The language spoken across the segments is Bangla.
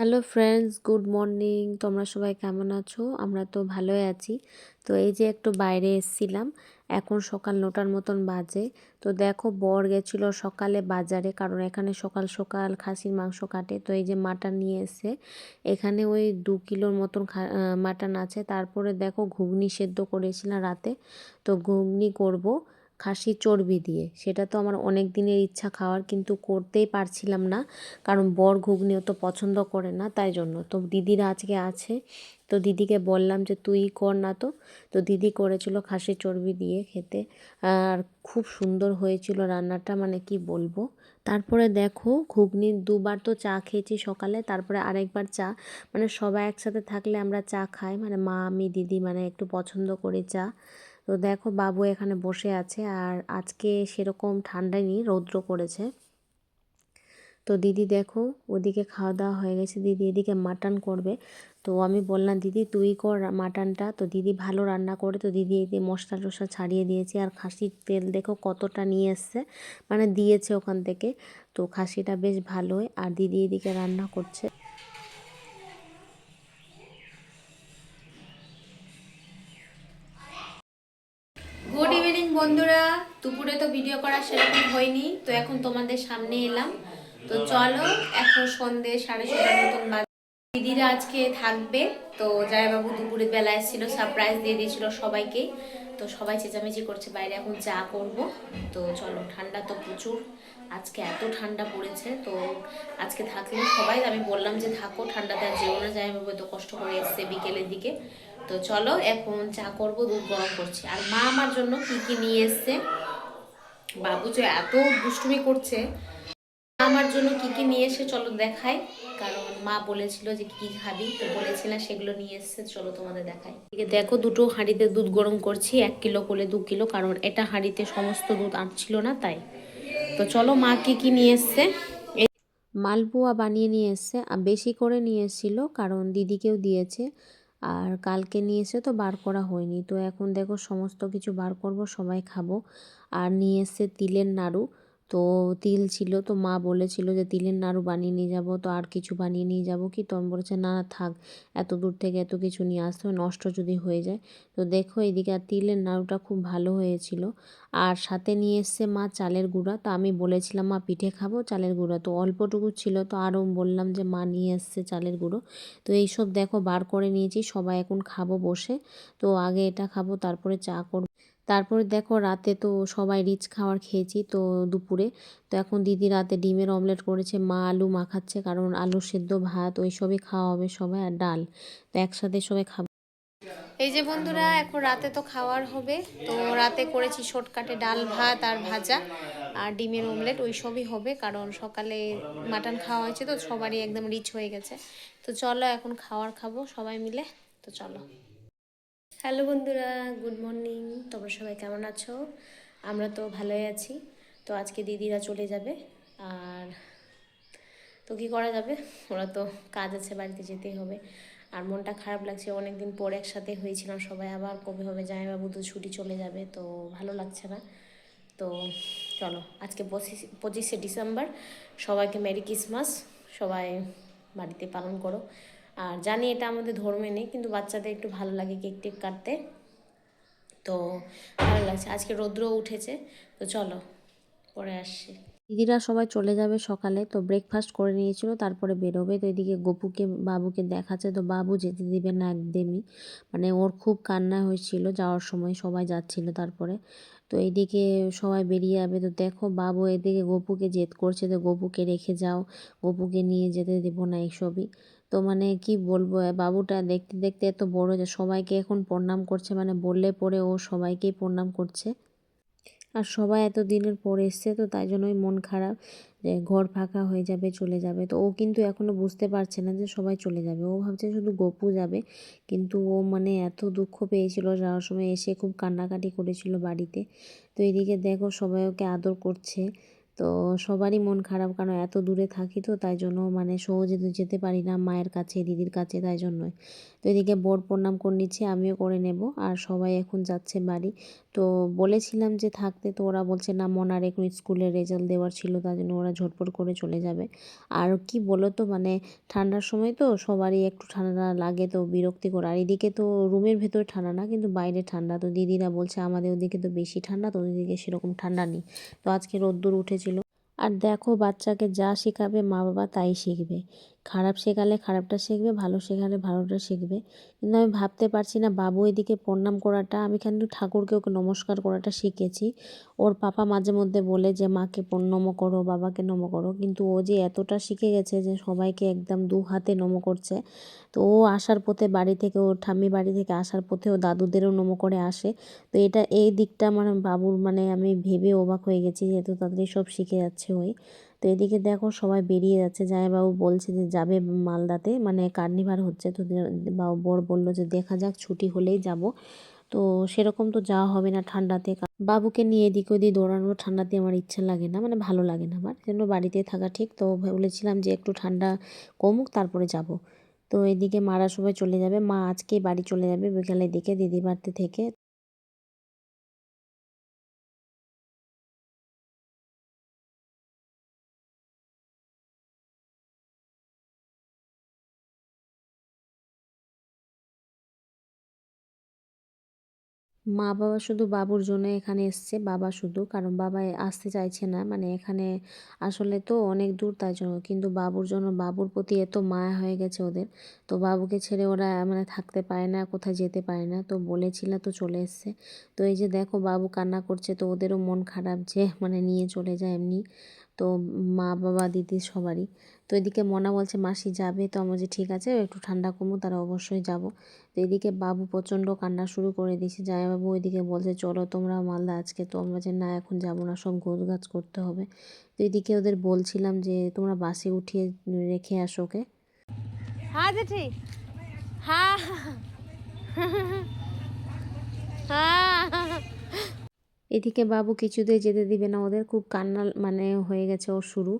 হ্যালো ফ্রেন্ডস গুড মর্নিং তোমরা সবাই কেমন আছো? আমরা তো ভালোই আছি। তো এই যে একটু বাইরে এসছিলাম, এখন সকাল নটার মতন বাজে। তো দেখো, বর গেছিল সকালে বাজারে, কারণ এখানে সকাল সকাল খাসির মাংস কাটে। তো এই যে মাটন নিয়ে এসে, এখানে ওই দু কিলোর মতন মাটন আছে। তারপরে দেখো, ঘুগনি সেদ্ধ করেছিলাম রাতে। তো ঘুগনি করব। খাসি চর্বি দিয়ে। সেটা তো আমার অনেক দিনের ইচ্ছা খাওয়ার, কিন্তু করতেই পারছিলাম না। কারণ বর ঘুগনি অত পছন্দ করে না, তাই জন্য। তো দিদিরা আজকে আছে। তো দিদিকে বললাম যে, তুই কর না তো। তো দিদি করেছিল খাসি চর্বি দিয়ে খেতে। আর খুব সুন্দর হয়েছিল রান্নাটা মানে কি বলব। তারপরে দেখো, ঘুগনি দুবার তো চা খেয়েছি সকালে, তারপরে আরেকবার চা। মানে সবাই একসাথে থাকলে আমরা চা খাই। মানে মা, আমি, দিদি মানে একটু পছন্দ করি চা। তো দেখো বাবু এখানে বসে আছে আর আজকে সেরকম ঠান্ডায় নেই, রৌদ্র করেছে। তো দিদি দেখো ওদিকে খাওয়া দাওয়া হয়ে গেছে, দিদি এদিকে মাটন করবে। তো আমি বললাম, দিদি, তুই কর মাটনটা। তো দিদি ভালো রান্না করে, তো দিদি এদিকে মশলা টশলা ছাড়িয়ে দিয়েছে আর খাসির তেল দেখো কতটা নিয়ে এসছে মানে দিয়েছে ওখান থেকে। তো খাসিটা বেশ ভালোই, আর দিদি এদিকে রান্না করছে গুড ইভিনিং বন্ধুরা, দুপুরে তো ভিডিও করা সেরকম হয়নি, তো এখন তোমাদের সামনে এলাম। তো চলো, এখন সন্ধে সাড়ে ছটার মতন দিদিরা আজকে থাকবে, তো জয়বাবু দুপুরে বেলা এসেছিল সারপ্রাইজ দিয়ে দিয়েছিল সবাইকে। তো সবাই চেঁচামেচি করছে, বাইরে এখন চা করব। তো চলো, ঠান্ডা তো প্রচুর, আজকে এত ঠান্ডা পড়েছে, তো আজকে থাকলে সবাই, আমি বললাম যে থাকো, ঠান্ডাতে আর যেও না জয়বাবু এত কষ্ট করে এসছে বিকেলের দিকে। তো চলো এখন চা করব, দুধ গরম করছি। আর মা আমার জন্য কি কি নিয়ে এসছে? বাবু যে এত দুষ্টুমি করছে। আমার জন্য কি কি নিয়ে এসে চলো দেখাই। কারণ মা বলেছিল যে কি খাবি, তো বলেছিলাম সেগুলো নিয়ে এসছে, চলো তোমাদের দেখাই। দেখো দুটো হাঁড়িতে দুধ গরম করছি, এক কিলো করে দু কিলো, কারণ এটা হাঁড়িতে সমস্ত দুধ আটছিল না, তাই। তো চলো মা কি কি নিয়ে এসছে? মালপোয়া বানিয়ে নিয়ে এসছে বেশি করে নিয়ে এসেছিল, কারণ দিদিকেও দিয়েছে। আর কালকে নিয়ে এসে তো বার করা হয়নি। তো এখন দেখো সমস্ত কিছু বার করব, সবাই খাব। আর নিয়ে এসে তিলের নাড়ু। তো তিল ছিল তো মা বলেছিল যে তিলের নাড়ু বানিয়ে নিয়ে যাব, তো আর কিছু বানিয়ে নিয়ে যাব কি? তো আমি বলেছে, না থাক, এত দূর থেকে এত কিছু নিয়ে আসতে হবে, নষ্ট যদি হয়ে যায়। তো দেখো এদিকে আর তিলের নাড়ুটা খুব ভালো হয়েছিল। আর সাথে নিয়ে এসছে মা চালের গুঁড়া। তো আমি বলেছিলাম, মা, পিঠে খাব চালের গুঁড়া। তো অল্পটুকু ছিল, তো আরও বললাম যে, মা, নিয়ে এসছে চালের গুঁড়ো। তো এইসব দেখো বার করে নিয়েছি, সবাই এখন খাব বসে। তো আগে এটা খাব, তারপরে চা করব। তারপরে দেখো রাতে তো সবাই রিচ খাবার খেয়েছি তো দুপুরে। তো এখন দিদি রাতে ডিমের অমলেট করেছে, মা আলু মাখাচ্ছে, কারণ আলু সেদ্ধ ভাত, ওই সবই খাওয়া হবে সবাই আর ডাল। তো একসাথে সবাই খাব। এই যে বন্ধুরা, এখন রাতে তো খাওয়ার হবে। তো রাতে করেছি শর্টকাটে ডাল ভাত আর ভাজা আর ডিমের অমলেট, ওই সবই হবে, কারণ সকালে মাটন খাওয়া হয়েছে তো, সবারই একদম রিচ হয়ে গেছে। তো চলো এখন খাওয়ার খাব সবাই মিলে। তো চলো। হ্যালো বন্ধুরা, গুড মর্নিং। তোমরা সবাই কেমন আছো? আমরা তো ভালোই আছি। তো আজকে দিদিরা চলে যাবে। আর তো কী করা যাবে? ওরা তো কাজ আছে, বাড়িতে যেতেই হবে। আর মনটা খারাপ লাগছে অনেক দিন পর একসাথে হয়েছিলাম সবাই। আবার কবে হবে জামাইবাবু তো ছুটি চলে যাবে, তো ভালো লাগছে না। তো চলো, আজকে পঁচিশ পঁচিশে ডিসেম্বর। সবাইকে মেরি ক্রিসমাস। সবাই বাড়িতে পালন করো। আর জানি এটা আমাদের ধর্মে নেই, কিন্তু বাচ্চাদের একটু ভালো লাগে কেক টেক কাটতে। তো ভালো লাগছে। আজকে রৌদ্র উঠেছে, তো চলো, পরে আসছি। দিদিরা সবাই চলে যাবে সকালে, তো ব্রেকফাস্ট করে নিয়েছিল, তারপরে বেরোবে। তো এদিকে গপুকে, বাবুকে দেখাচ্ছে, তো বাবু যেতে দিবে না একদমই। মানে ওর খুব কান্না হয়েছিল, যাওয়ার সময় সবাই যাচ্ছিল তারপরে। তো এইদিকে সবাই বেরিয়ে যাবে, তো দেখো বাবু এদিকে গপুকে জেদ করছে, তো গপুকে রেখে যাও, গপুকে নিয়ে যেতে দেবো না এইসবই। তো মানে কি বলব বাবুটা দেখতে দেখতে এত বড় যে সবাইকে এখন প্রণাম করছে মানে বললে পরে ও সবাইকেই প্রণাম করছে। আর সবাই এত দিনের পর এসছে তো তাই জন্যই মন খারাপ যে ঘর ফাঁকা হয়ে যাবে, চলে যাবে। তো ও কিন্তু এখনও বুঝতে পারছে না যে সবাই চলে যাবে। ও ভাবছে শুধু গপু যাবে, কিন্তু ও মানে এত দুঃখ পেয়েছিল যাওয়ার সময়, এসে খুব কান্নাকাটি করেছিল বাড়িতে। তো এদিকে দেখো সবাই ওকে আদর করছে। তো সবারই মন খারাপ কারণ এত দূরে থাকি তো, তাই জন্য মানে সহজে যেতে পারি না মায়ের কাছে, দিদির কাছে, তাই জন্যই। তো এদিকে বোর প্রণাম করে নিচ্ছে, আমিও করে নেব। আর সবাই এখন যাচ্ছে বাড়ি। তো বলেছিলাম যে থাকতে, তো ওরা বলছে, না, মনার এখন স্কুলের রেজাল্ট দেওয়ার ছিল তার জন্য ওরা ঝটপট করে চলে যাবে। আর কি বলো তো মানে ঠান্ডার সময় তো সবারই একটু ঠান্ডা লাগে তো বিরক্তিকর। আর এদিকে তো রুমের ভেতরে ঠান্ডা না, কিন্তু বাইরে ঠান্ডা। তো দিদিরা বলছে, আমাদের ওদিকে তো বেশি ঠান্ডা তো ওদিকে সেরকম ঠান্ডা নেই। তো আজকে রোদ্দুর উঠেছিল আর দেখো বাচ্চাকে যা শেখাবে মা বাবা তাই শিখবে। খারাপ শেখালে খারাপটা শিখবে, ভালো শেখালে ভালোটা শিখবে। কিন্তু আমি ভাবতে পারছি না, বাবু এদিকে প্রণাম করাটা, আমি কিন্তু ঠাকুরকে ওকে নমস্কার করাটা শিখেছি? ওর পাপা মাঝে মধ্যে বলে যে, মাকে নম করো, বাবাকে নম করো। কিন্তু ও যে এতটা শিখে গেছে যে, সবাইকে একদম দু হাতে নম করছে। তো ও আসার পথে বাড়ি থেকে, ওর ঠাম্মি বাড়ি থেকে আসার পথে ও দাদুদেরও নম করে আসে। তো এটা, এই দিকটা মানে বাবুর মানে আমি ভেবে অবাক হয়ে গেছি যে এত তাড়াতাড়ি সব শিখে যাচ্ছে ওই। তো এদিকে দেখো সবাই বেরিয়ে যাচ্ছে। জামাইবাবু বলছে যে যাবে মালদাতে মানে কার্নিভার হচ্ছে। তো বাবু বর বলল যে দেখা যাক, ছুটি হলেই যাব। তো সেরকম তো যাওয়া হবে না ঠান্ডাতে। বাবুকে নিয়ে এদিক ওদিক দৌড়ানো ঠান্ডাতে আমার ইচ্ছা লাগে না মানে ভালো লাগে না আমার। জন্য বাড়িতে থাকা ঠিক। তো বলেছিলাম যে একটু ঠান্ডা কমুক, তারপরে যাব। তো এদিকে মারা সবাই চলে যাবে। মা আজকে বাড়ি চলে যাবে বিকালের দিকে দিদি বাড়িতে থেকে। মা বাবা শুধু বাবুর জন্য এখানে এসছে, বাবা শুধু। কারণ বাবা আসতে চাইছে না। মানে এখানে আসলে তো অনেক দূর তাই জন্য। কিন্তু বাবুর জন্য, বাবুর প্রতি এত মায়া হয়ে গেছে ওদের। তো বাবুকে ছেড়ে ওরা মানে থাকতে পারে না, কোথায় যেতে পারে না। তো বলেছিল তো চলে এসছে। তো এই যে দেখো, বাবু কান্না করছে। তো ওদেরও মন খারাপ যে মানে নিয়ে চলে যায় এমনি। তো মা বাবা দিদি সবারই। তো এদিকে মনা বলছে, মাসি যাবে? তো আমার যে ঠিক আছে, একটু ঠান্ডা কমু তারা অবশ্যই যাব। তো এদিকে বাবু প্রচণ্ড কান্না শুরু করে দিয়েছে। জামাইবাবু ওইদিকে বলছে, চলো তোমরা মালদা, আজকে তো আমরা যে না, এখন যাব না, সব গোছ গাছ করতে হবে। তো এদিকে ওদের বলছিলাম যে, তোমরা বাসে উঠিয়ে রেখে আসো, ওকে? হ্যাঁ জেঠি। হ্যাঁ। হ্যাঁ। এদিকে বাবু কিছুতেই যেতে দিবে না, ওদের খুব কান্না মানে হয়ে গেছে ওর শুরু।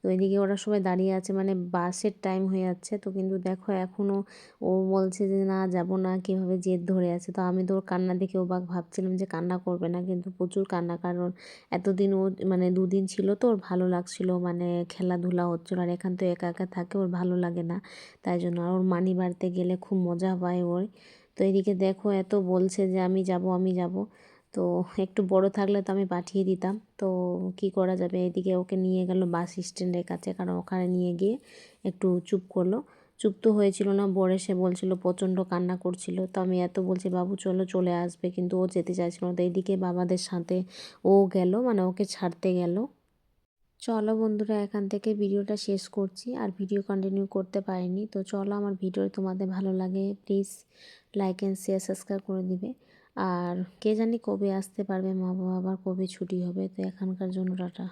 তো এদিকে ওরা সবাই দাঁড়িয়ে আছে মানে বাসের টাইম হয়ে যাচ্ছে। তো কিন্তু দেখো এখনও ও বলছে যে, না, যাব না। কীভাবে জেদ ধরে আছে। তো আমি তো ওর কান্না দেখে ও ওবাক ভাবছিলাম যে, কান্না করবে না। কিন্তু প্রচুর কান্না, কারণ এতদিন ও মানে দুদিন ছিল তো, ওর ভালো লাগছিল। মানে খেলাধুলা হচ্ছিল আর এখান তো একা একা থাকে, ওর ভালো লাগে না। তাই জন্য আর ওর মানি বাড়িতে গেলে খুব মজা পায় ওর। তো এদিকে দেখো এত বলছে যে, আমি যাব আমি যাব। তো একটু বড় থাকলে তো আমি পাঠিয়ে দিতাম। তো কি করা যাবে? এদিকে ওকে নিয়ে গেল বাস স্ট্যান্ডের কাছে, কারণ ওখানে নিয়ে গিয়ে একটু চুপ করল। চুপ তো হয়েছিল না, বর এসে বলছিল, প্রচণ্ড কান্না করছিল। তো আমি এত বলছি, বাবু, চলো, চলে আসবে। কিন্তু ও যেতে চাইছিল না। তো এদিকে বাবাদের সাথে ও গেল মানে ওকে ছাড়তে গেল। চলো বন্ধুরা, এখান থেকে ভিডিওটা শেষ করছি। আর ভিডিও কন্টিনিউ করতে পারিনি। তো চলো, আমার ভিডিও তোমাদের ভালো লাগে please like and share subscribe করে দিবে। আর কে জানি কবে আসতে পারবে মা বাবা, আবার কবে ছুটি হবে, তো এখানকার জন্য টাটা